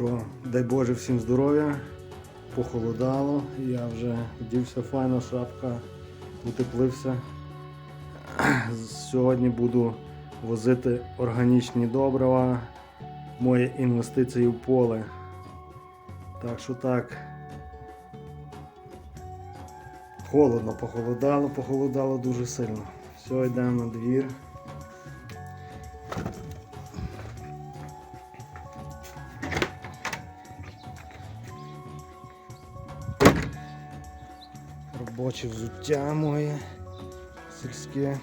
що, дай Боже всім здоров'я, похолодало, я вже вдівся файно, шапка, утеплився. Сьогодні буду возити органічні добрива, мої інвестиції в поле. Так що так. Холодно, похолодало, похолодало дуже сильно. Все, йдемо на двір. Робоче взуття моє сільське.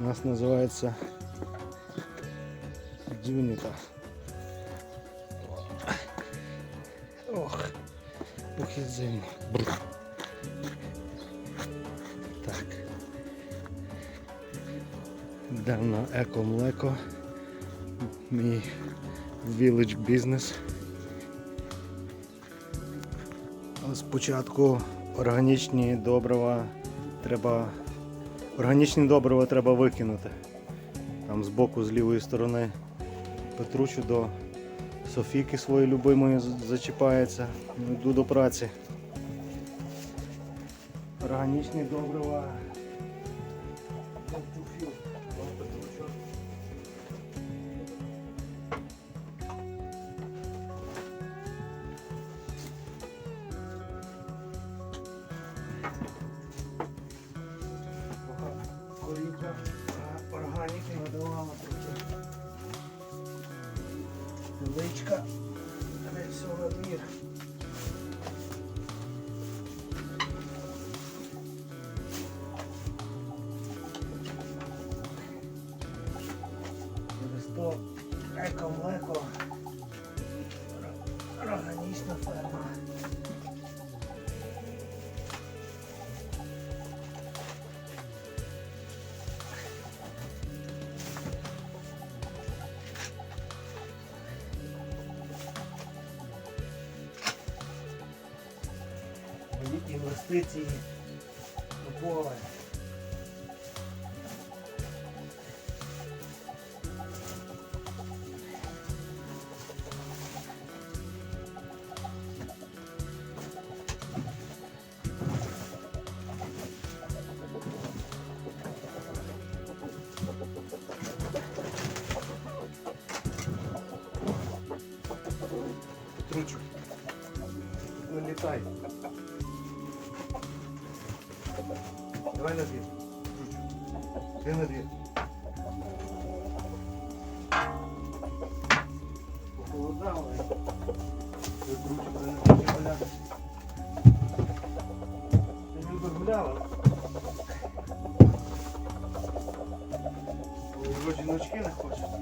У нас називається дюніта. Ох, який зимно. Так. Йдемо на еко-млеко. Мій village бізнес. Спочатку органічні добрива треба. Органічні добрива треба викинути. Там з боку, з лівої сторони Петручу до Софіки своєї любимої зачіпається. Йду до праці. Органічні добрива. Мої Давай на двір. Петручу. Ти на двір. Похолодало. Петручу, ти не хочеш гуляти. Ти не любиш гуляла? Ой, Його жіночки не хочуть.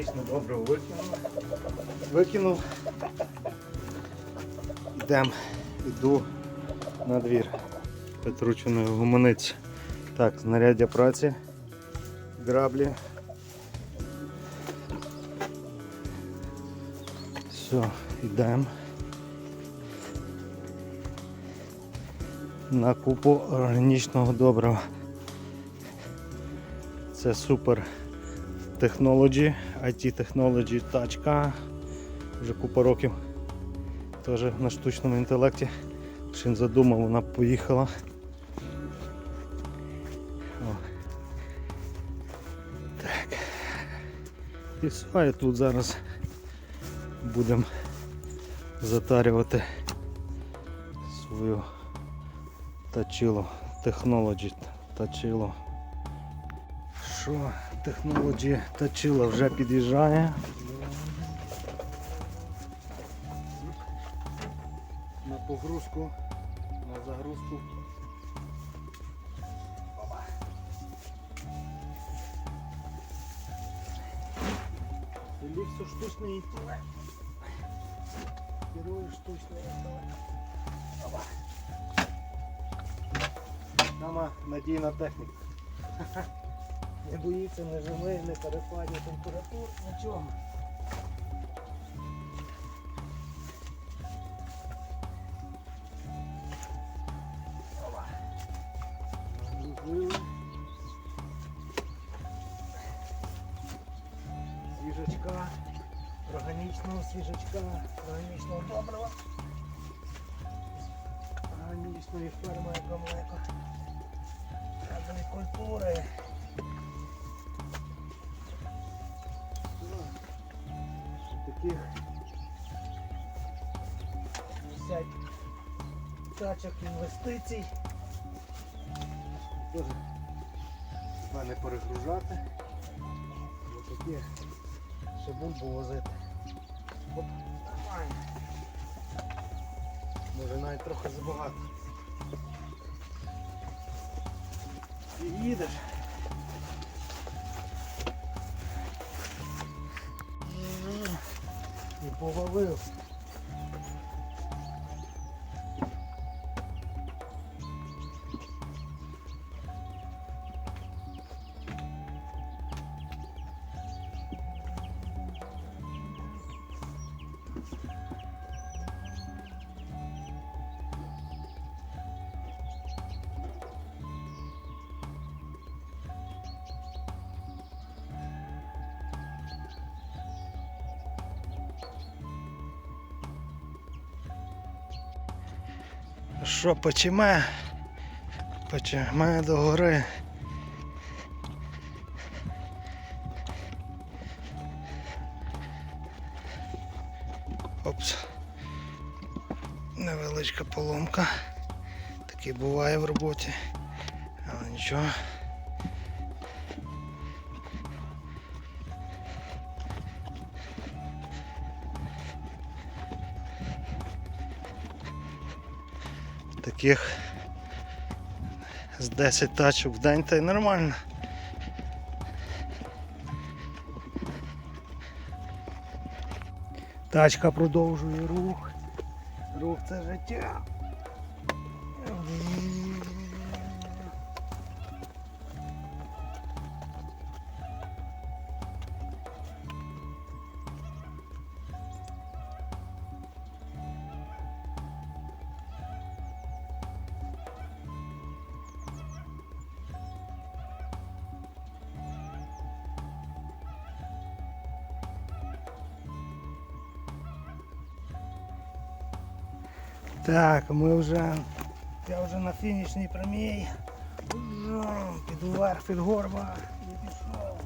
Конечно, добре викинув. Викинув. Йдемо, йду на двір. Петручиною гуманиць. Так, знаряддя праці, граблі. Все, йдемо. На купу органічного добрива. Це супер технологі, IT Technology тачка. Вже купа років. Теж на штучному інтелекті. Чим задумав, вона поїхала. О. Так. І все, і тут зараз будемо затарювати свою тачило. Technology тачило. Що, Technology тачило вже під'їжджає. на погрузку, на загрузку. все штучний інтелект. Керує штучний інтелект. Опа. Сама надійна техніка. Не боїться ні жими, ні перепадів температур, нічого. Свіжачка, органічного свіжачка, органічного добрива, органічної ферми екомлеко, разові культури. Таких 50 тачок інвестицій. Теж треба не перегружати. Ось такі ще бульбу возити. Оп, нормально. Може навіть трохи забагато. І їдеш. І половив. Що почиме? Почиме до гори. Опс. Невеличка поломка. Таке буває в роботі. Але нічого. Таких з 10 тачок в день та й нормально. Тачка продовжує рух. Рух це життя. Ми вже. Я вже на фінішній прямій. Жом, Піду вверх під горба і пішов.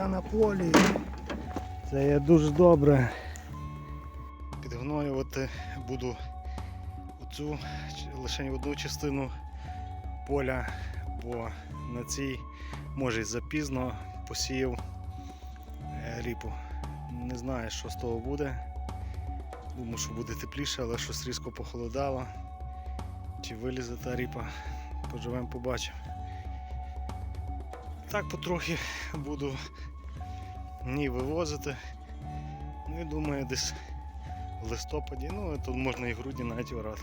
Органіка на полі. Це є дуже добре. Підгноювати буду оцю лише одну частину поля, бо на цій може запізно посіяв е, ріпу. Не знаю, що з того буде. Думаю, що буде тепліше, але щось різко похолодало. Чи вилізе та ріпа, поживемо, побачимо. Так потрохи буду ні вивозити. Ну і думаю, десь в листопаді, ну тут можна і в грудні навіть орати.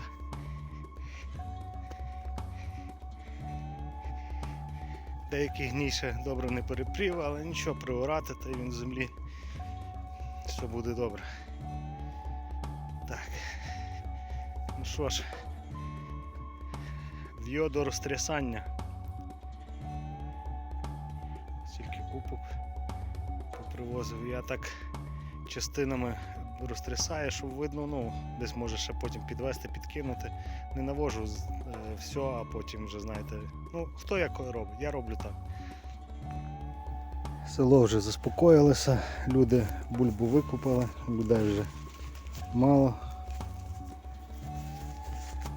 Деякий гній ще добре не перепрів, але нічого приорати, та він в землі все буде добре. Ну що ж, в'йо до розтрясання. Стільки купок попривозив. Я так частинами розтрясаю, щоб видно, ну, десь може ще потім підвести, підкинути. Не навожу е, все, а потім вже знаєте. Ну, хто як робить, я роблю так. Село вже заспокоїлося, люди бульбу викупили, людей вже мало.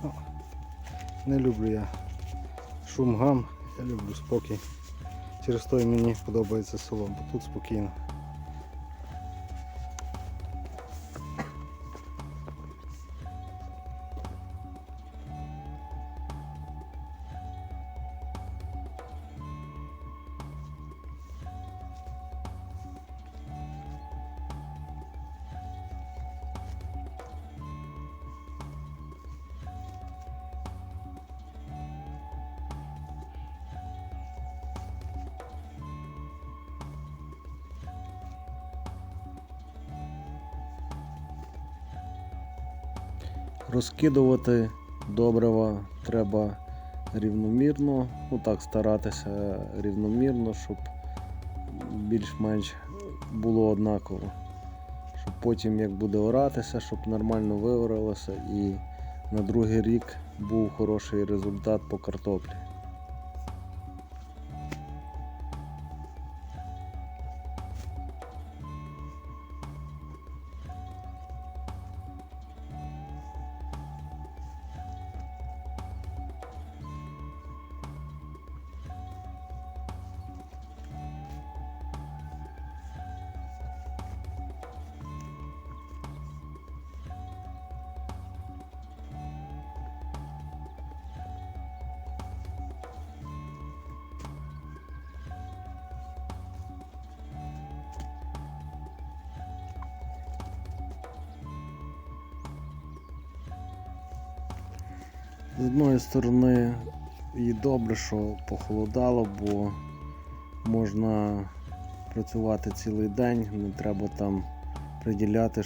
Ну, Не люблю я шум гам, я люблю спокій. Через то і мені подобається село, бо тут спокійно. Розкидувати добрива треба рівномірно, ну так старатися рівномірно, щоб більш-менш було однаково. Щоб потім як буде оратися, щоб нормально виоралося і на другий рік був хороший результат по картоплі. З одної сторони і добре, що похолодало, бо можна працювати цілий день, не треба там приділяти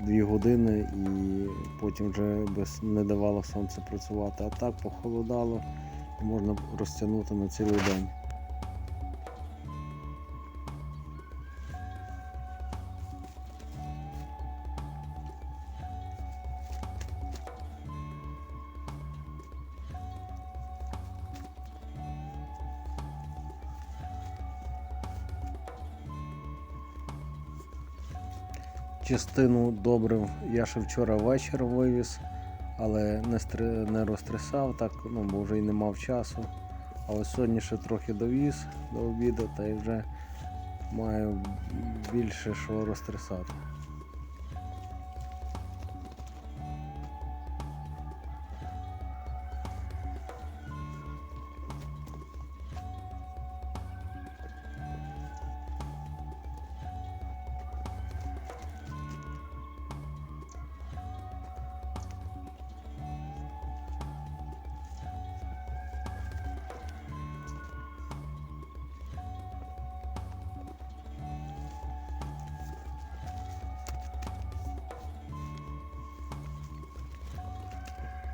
дві 2 години і потім вже без не давало сонце працювати. А так похолодало можна розтягнути на цілий день. Частину добрив я ще вчора ввечері вивіз, але не, стри... не розтрясав, так, ну, бо вже й не мав часу. Але сьогодні ще трохи довіз до обіду та й вже маю більше що розтрясати.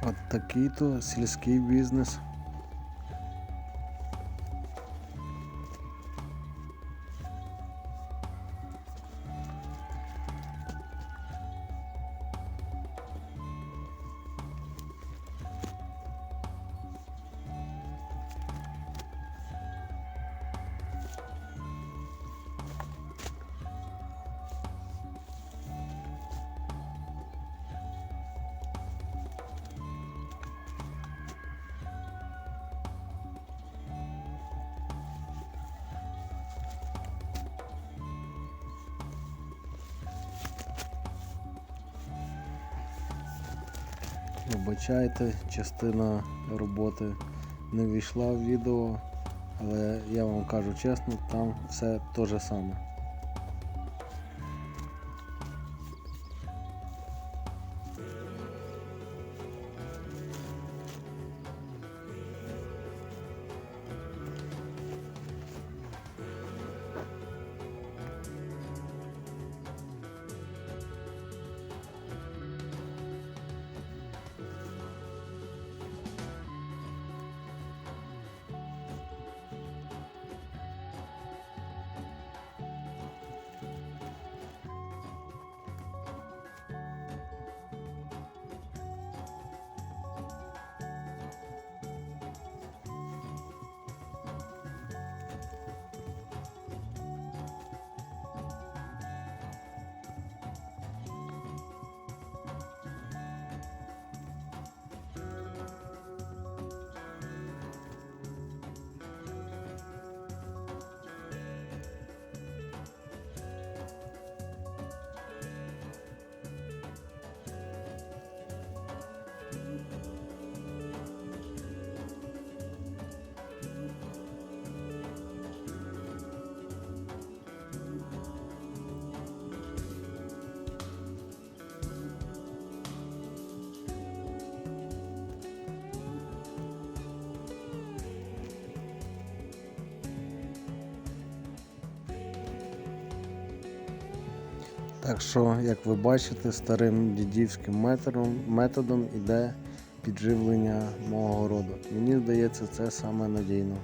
От такий то сільський бізнес. Вибачайте, частина роботи не війшла в відео, але я вам кажу чесно, там все те же саме. Так що, як ви бачите, старим дідівським методом, методом іде підживлення мого роду. Мені здається, це саме надійно.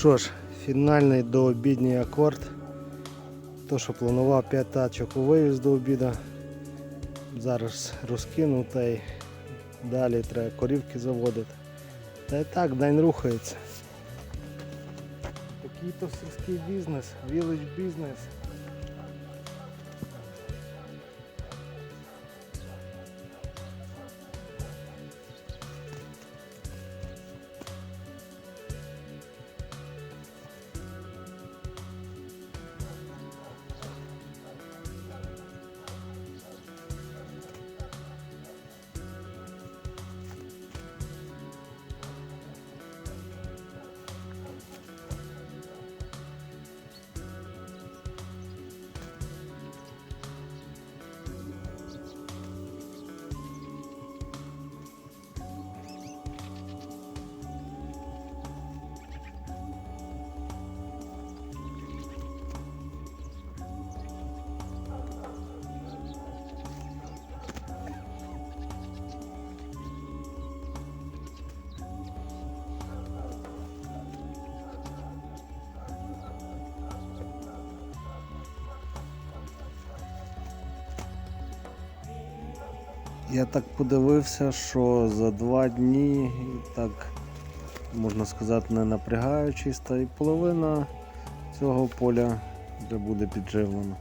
Що ж, фінальний дообідній акорд. То, що планував 5 тачок у вивіз до обіду. Зараз розкинув та далі треба корівки заводити. Та й так, день рухається. Такий то сільський бізнес, village бізнес. Я так подивився, що за два дні, так можна сказати, не напрягаючись, та й половина цього поля вже буде підживлена.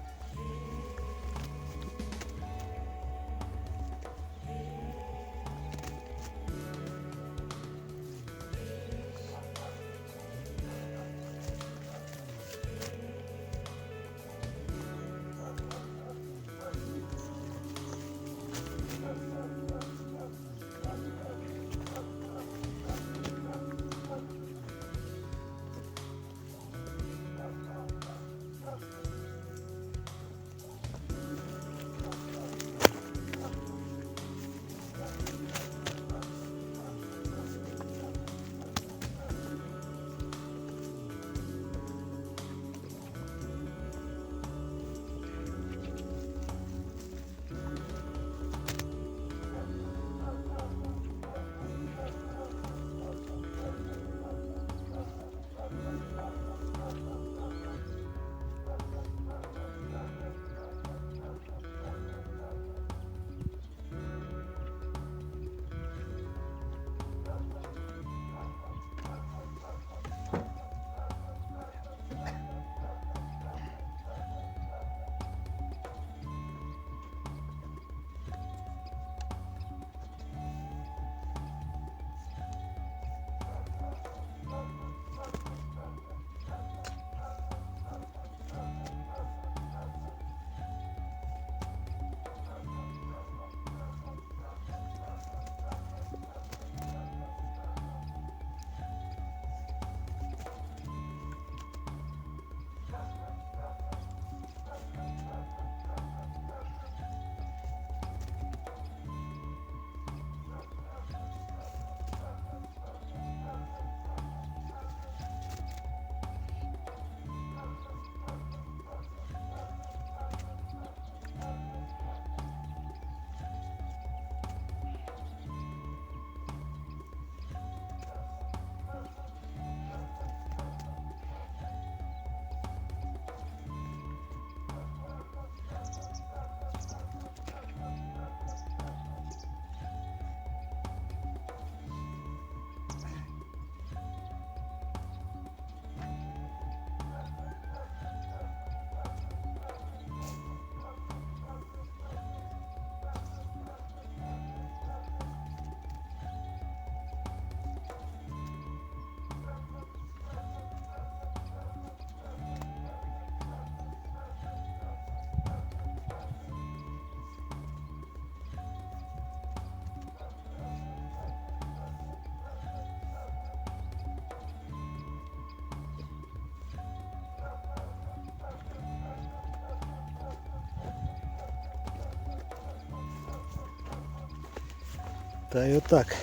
Та й отак.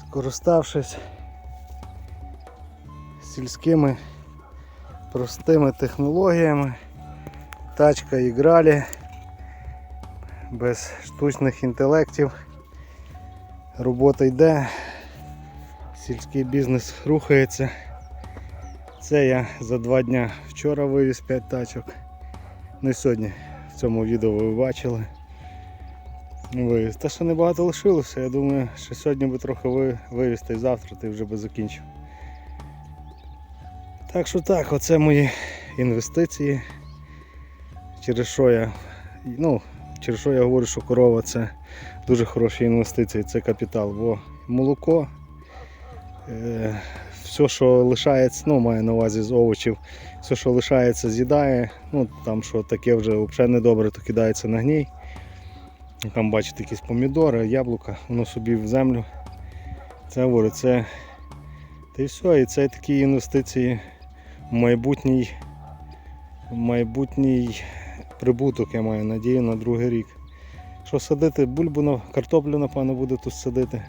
Скориставшись сільськими простими технологіями, тачка і гралі без штучних інтелектів. Робота йде, сільський бізнес рухається. Це я за два дня вчора вивіз 5 тачок. Ну і сьогодні в цьому відео ви бачили. Вивіз. Та що небагато лишилося, я думаю, що сьогодні би трохи ви- вивіз, та й завтра ти вже би закінчив. Так що так, оце мої інвестиції. Через що я, ну, через що я говорю, що корова це дуже хороші інвестиції, це капітал. Бо молоко, е, все, що лишається, ну, маю на увазі з овочів, все, що лишається, з'їдає. Ну, там що таке вже взагалі недобре, то кидається на гній. Там бачите якісь помідори, яблука, воно собі в землю. Це говорю, це. Та і все, і це такі інвестиції в майбутній, майбутній прибуток, я маю надію, на другий рік. Що садити, бульбу на картоплю, напевно, буду тут садити.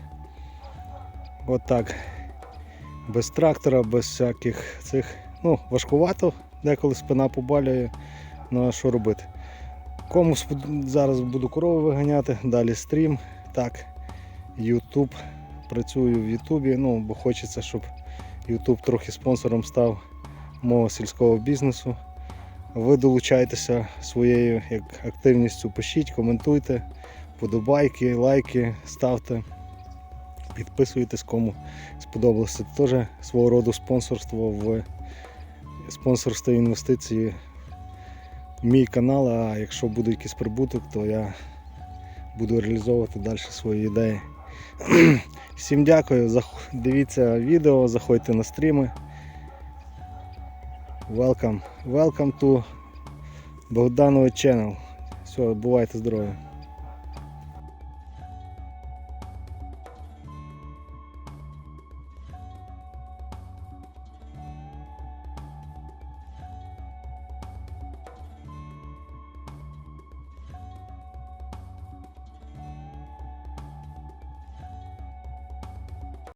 От так. Без трактора, без всяких цих. Ну, важкувато, деколи спина побалює. Ну а що робити? Кому зараз буду корову виганяти, далі стрім. Так, YouTube. Працюю в Ютубі, ну, бо хочеться, щоб YouTube трохи спонсором став мого сільського бізнесу. Ви долучайтеся своєю як активністю, пишіть, коментуйте, подобайки, лайки ставте, підписуйтесь, кому сподобалося. Це теж свого роду спонсорство в спонсорство інвестиції мій канал, а якщо буде якийсь прибуток, то я буду реалізовувати далі свої ідеї. Всім дякую, дивіться відео, заходьте на стріми. Welcome, welcome to Богданович Channel. Все, бувайте здорові.